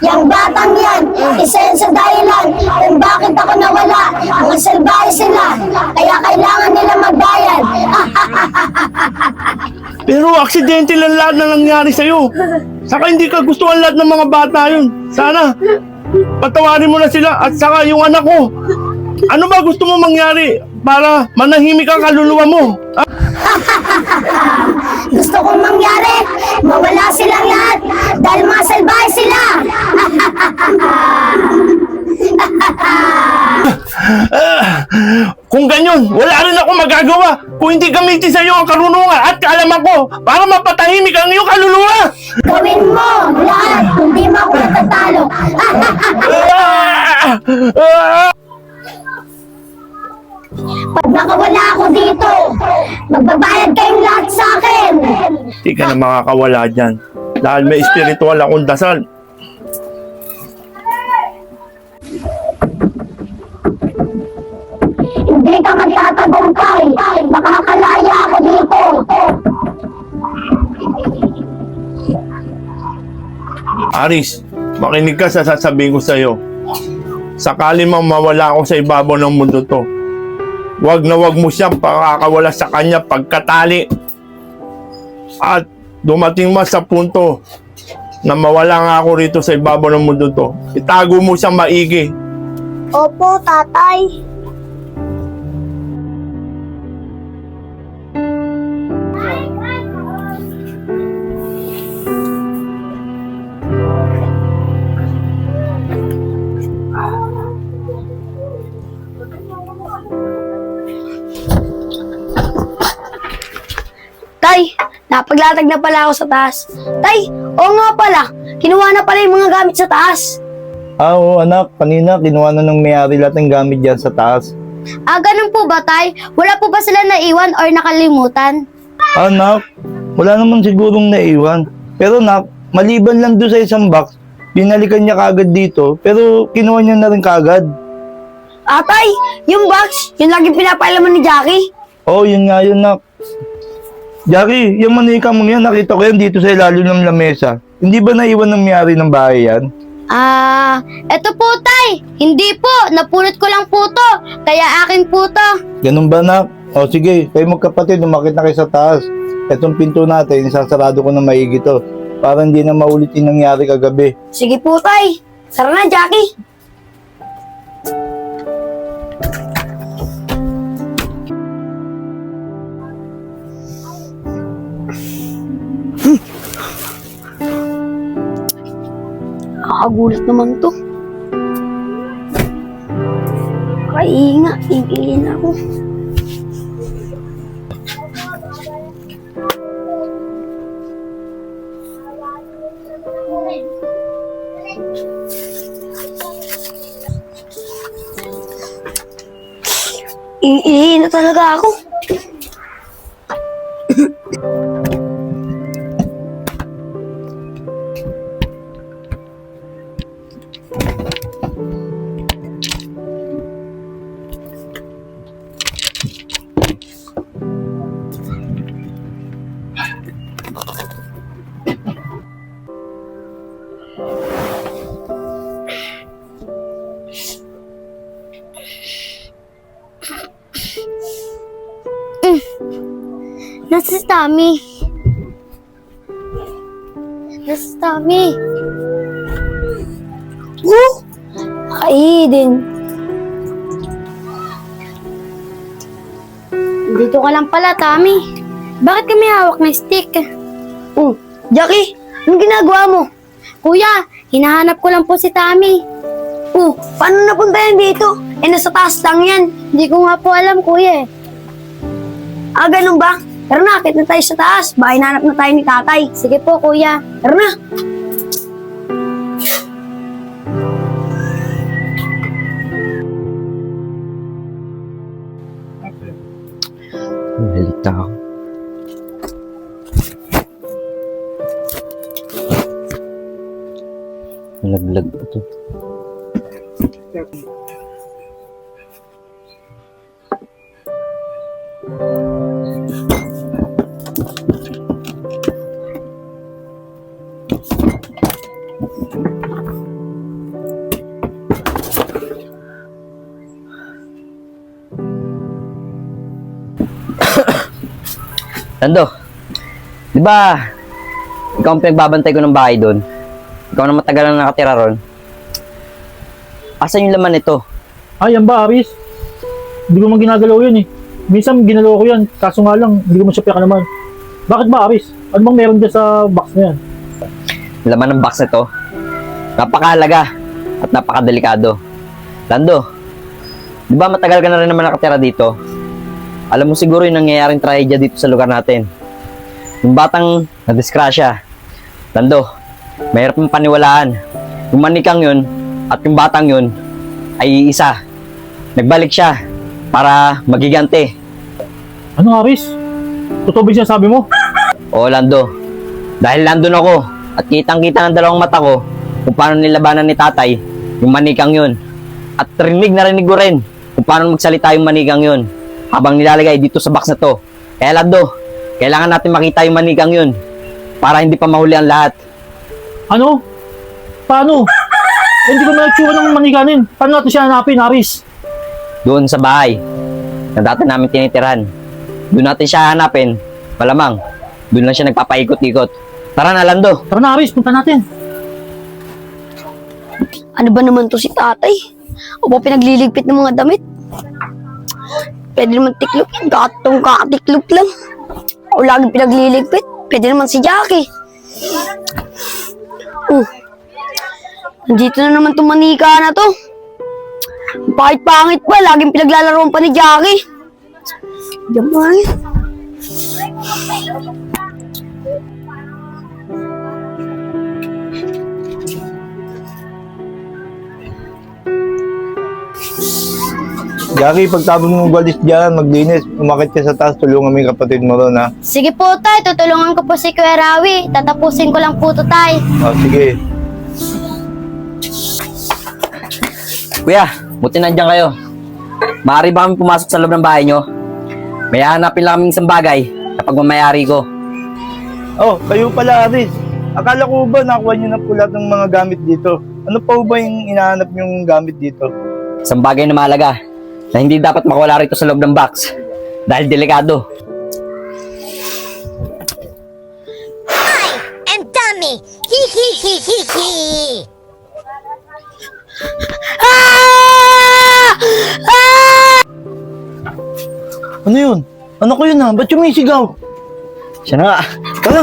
Yang batang yan, isa sa dahilan kung bakit ako nawala. Mga salbahe sila, kaya kailangan nila magbayad. Pero aksidente lang lahat na nangyari sa'yo. Saka hindi ka gustuhan lahat ng mga bata yun. Sana, patawarin mo na sila at saka yung anak ko. Ano ba gusto mo mangyari para manahimik ang kaluluwa mo? Ah, Gusto kong mangyari, mawala silang lahat dahil mga salbahe sila. kung ganyan, wala rin ako magagawa kung hindi gamitin sa iyo ang karunungan at kaalaman ko para mapatahimik ang iyong kaluluwa. Gawin mo lahat, hindi mo ako natatalo. Ah! Ah! Pag nakawala ako dito, magbabayad kayong lahat sa akin. Hindi ka na makakawala dyan. Dahil may spiritual akong dasal. Hindi ka magtatagumpay. Makakalaya ako dito. Aris, makinig ka sa sasabihin ko sa iyo. Sakali mang mawala ako sa ibabaw ng mundo to, wag na wag mo siyang pakakawala sa kanya pagkatali. At dumating man sa punto na mawala nga ako rito sa ibabaw ng mundo to, itago mo siyang maigi. Opo, tatay. Tay, napaglatag na pala ako sa taas. Tay, oo nga pala, kinuha na pala yung mga gamit sa taas. Ah, oo anak, kanina kinuha na ng may-ari lahat ng gamit dyan sa taas. Ah, ganun po ba, Tay? Wala po ba sila naiwan or nakalimutan? Ah, nak, wala naman sigurong naiwan. Pero nak, maliban lang doon sa isang box, binalikan niya kagad dito, pero kinuha niya na rin kagad. Ah, Tay, yung box, yung laging pinapailaman ni Jackie. Oo, oh, yun nga yun, nak. Jackie, yung manika mo yan, nakita ko yan dito sa ilalim ng lamesa. Hindi ba naiwan ng may-ari ng bahay yan? Ah, eto po, Tay. Hindi po, napulot ko lang po to. Kaya akin po to. Ganun ba, nak? O sige, kayo magkapatid, umakit na kayo sa taas. Etong pinto natin, isasarado ko na maigi to. Para hindi na maulit yung nangyari kagabi. Sige po, Tay. Tara na, Jackie. Nakakagulat naman to. Kainga, ingin ako. Iihi na talaga ako. Tommy? Nasa si Tommy? Oh! Kaidin. Dito ka lang pala, Tommy. Bakit kami hawak ng stick? Oh, Jackie, anong ginagawa mo? Kuya, hinahanap ko lang po si Tommy. Oh, paano napunta yan dito? Eh, nasa taas lang yan. Hindi ko nga po alam, kuya eh. Ah, ganun ba? Tara na, akit na tayo sa taas. Baka hinanap na tayo ni tatay. Sige po, kuya. Tara na. Halita ako. Malaglag pa to. Lando, di ba, ikaw ang pinagbabantay ko ng bahay doon. Ikaw na matagal na nakatira ron. Asan yung laman nito? Ay, yan ba, Aris? Hindi ko man ginagalaw yun eh. Minsan ginalaw ko yan, kaso nga lang, hindi ko man siya naman. Bakit ba, Aris? Ano bang meron dyan sa box na yan? Laman ng box nito. Napakahalaga at napakadelikado. Lando, di ba matagal ka na rin naman nakatira dito? Alam mo siguro yung nangyayaring trahedya dito sa lugar natin. Yung batang nadiskrasya. Lando, mahirap mong paniwalaan. Yung manikang yun at yung batang yun ay isa. Nagbalik siya para magigante. Ano, Aris? Totoo ba yung sinasabi mo? Oo, Lando. Dahil nandun ako at kitang-kita ng dalawang mata ko kung paano nilabanan ni tatay yung manikang yun. At rinig na rinig ko rin kung paano magsalita yung manikang yun habang nilalagay dito sa box na to. Kaya Lando, kailangan natin makita yung manikang yun para hindi pa mahuli ang lahat. Ano? Paano? Eh, hindi ko na itsura ng manikanin. Paano natin siya hanapin, Aris? Doon sa bahay na dati namin tinitirhan. Doon natin siya hanapin. Malamang, doon lang siya nagpapaikot-ikot. Tara na, Lando. Tara na, Aris, punta natin. Ano ba naman to si tatay? O ba pinagliligpit ng mga damit? Pwede naman tiklop yan. Gatong kakatiklop lang. O laging pinagliligpit. Pwede naman si Jackie. Oh. Nandito na naman itong manika na to. Ang Pangit-pangit pa. Laging pinaglalaroan pa ni Jackie. Yaman. Jackie, pagtapos mo magwalis dyan, maglinis, umakit ka sa taas, tulungan mo yung kapatid mo ron, ha? Sige po, tay. Tutulungan ko po si Kuya Rawi. Tatapusin ko lang po to, tay. O, sige. Kuya, buti nandiyan kayo. Maaari ba kami pumasok sa loob ng bahay nyo? May hahanapin lang kaming isang bagay na pagmamayari ko. Oh, kayo pala, Aris. Akala ko ba nakuha niyo na po lahat ng mga gamit dito? Ano pa ba yung inahanap niyong gamit dito? Isang bagay na mahalaga na hindi dapat makawala rito sa loob ng box dahil delikado. And dummy! Hee hee hee hee hee! Ano yun? Ano ko yun ha? Ba't sumisigaw? Siya na nga. Ano?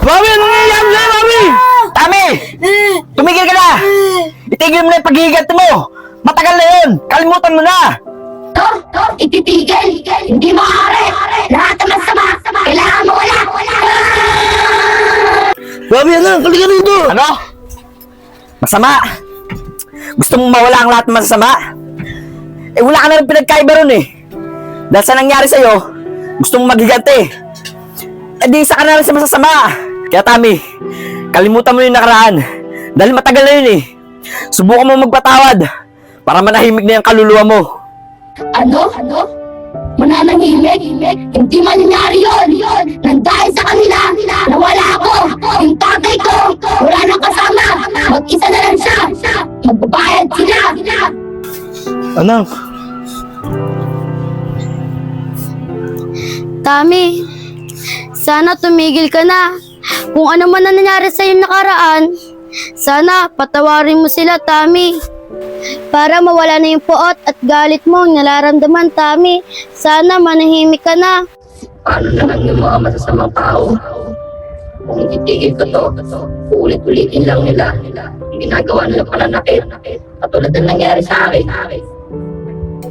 Mami, ano nangyayari sa'yo, Mami? Tami! Tumigil ka na! Itigil mo na yung paghihigat mo! Matagal na yun! Kalimutan mo na! To, to, ititigil! Hindi maaari! Lahat naman sama! Kailangan mo wala! Babi, ano? Kalika rito! Ano? Masama! Gusto mong mawala ang lahat ng masasama? Eh wala ka na rin pinagkaiba ron eh. Dahil sa nangyari sa'yo, gusto mong maghiganti. Eh di isa ka na rin sa masasama. Kaya Tami, kalimutan mo yung nakaraan. Dahil matagal na yun eh. Subukan mo magpatawad para manahimik na yung kaluluwa mo. Ano? Ano? Mananahimik? Hindi mangyayari yun! yun. Nang dahil sa kanila, nawala ako! Yung tatay ko, wala nang kasama! Mag-isa na lang siya! Magbabayad sila! Anak, Tami, sana tumigil ka na. Kung ano man ang nangyari sa iyong nakaraan, sana patawarin mo sila, Tami. Para mawala na yung puot at galit mo ang nararamdaman, Tami. Sana manahimik ka na. Paano na lang yung mga masasamang tao? Kung titigil ko to, ulit-ulitin lang nila. Ginagawa nila pananakit. Katulad ng nangyari sa akin.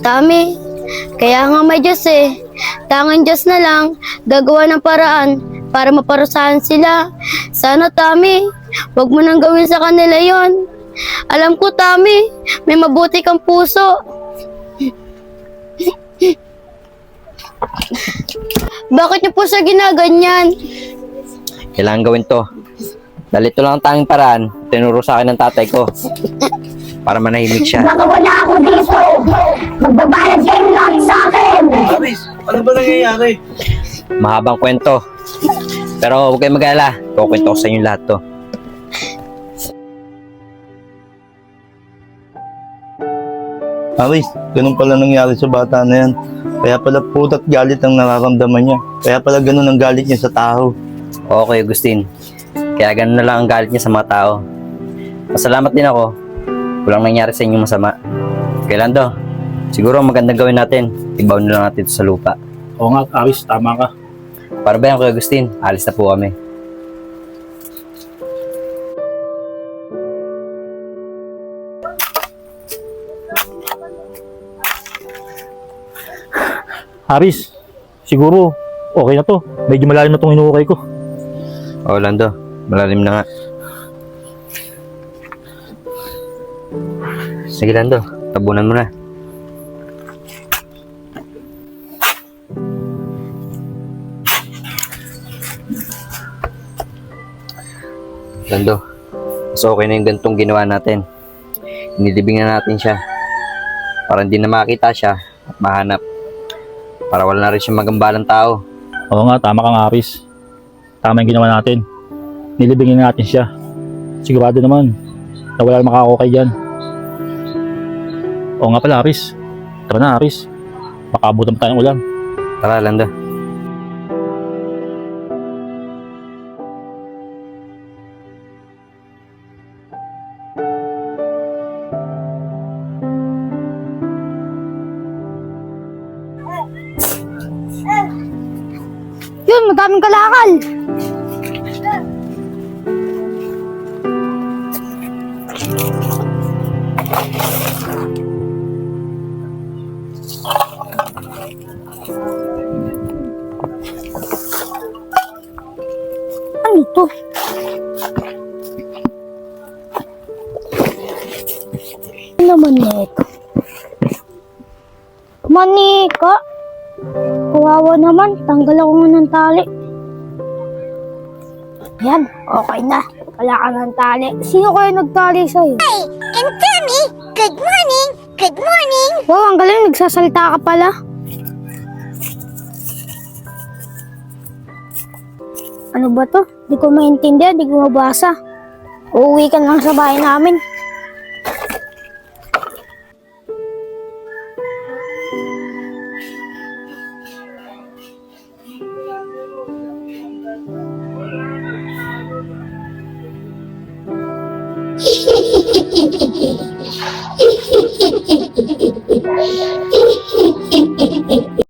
Tami, kaya nga may Diyos eh. Tangan Diyos na lang, gagawa ng paraan para maparusahan sila. Sana, Tami, wag mo nang gawin sa kanila yon. Alam ko, Tami, may mabuti kang puso. Bakit niyo po siya ginaganyan? Kailangan gawin to. Dahil ito lang ang tanging paraan, tinuro sa akin ng tatay ko. Para manahimik siya. Baka wala ako dito! Magbabayad kayo lang sa akin! Aris, ano ba nangyayari? Mahabang kwento. Pero huwag kayong mag-alala. Kukwento ko sa inyo lahat to. Aris, ganun pala nangyari sa bata na yan. Kaya pala putat galit ang nararamdaman niya. Kaya pala ganun ang galit niya sa tao. Okay, Agustin. Kaya ganun na lang ang galit niya sa mga tao. Masalamat din ako. Walang nangyari sa inyong masama. Kaya Lando, siguro ang magandang gawin natin, ibaw na lang natin ito sa lupa. Oo nga, Aris, tama ka. Para ba yan, Kuya Agustin? Alis na po kami. Aris, siguro, okay na to. Medyo malalim na itong inuukay ko. Oo, Lando. Malalim na nga. Sige, Lando. Tabunan mo na. Lando, mas okay na yung gantong ginawa natin. Inilibing na natin siya. Para hindi na makita siya at mahanap. Para wala na rin siyang magambalang tao. Oo nga, tama kang Aris. Tama yung ginawa natin. Nilibingin natin siya. Sigurado naman na wala makakukay dyan. Oo nga pala, Aris. Tara na, Aris. Baka abutan pa tayong ulam. Tara, Lando. Yun, madaming kalakal. Ano to? Ano naman nito? Manika? Kawawa naman, tanggal ako nga ng tali. Yan, okay na. Wala ka ng tali. Sino kaya nagtali sa'yo? Hey, and Tammy! Good morning! Good morning! Wow, ang galing. Nagsasalita ka pala. Ano ba to? Di ko maintindihan, di ko mabasa. Uuwi ka lang sa bahay namin.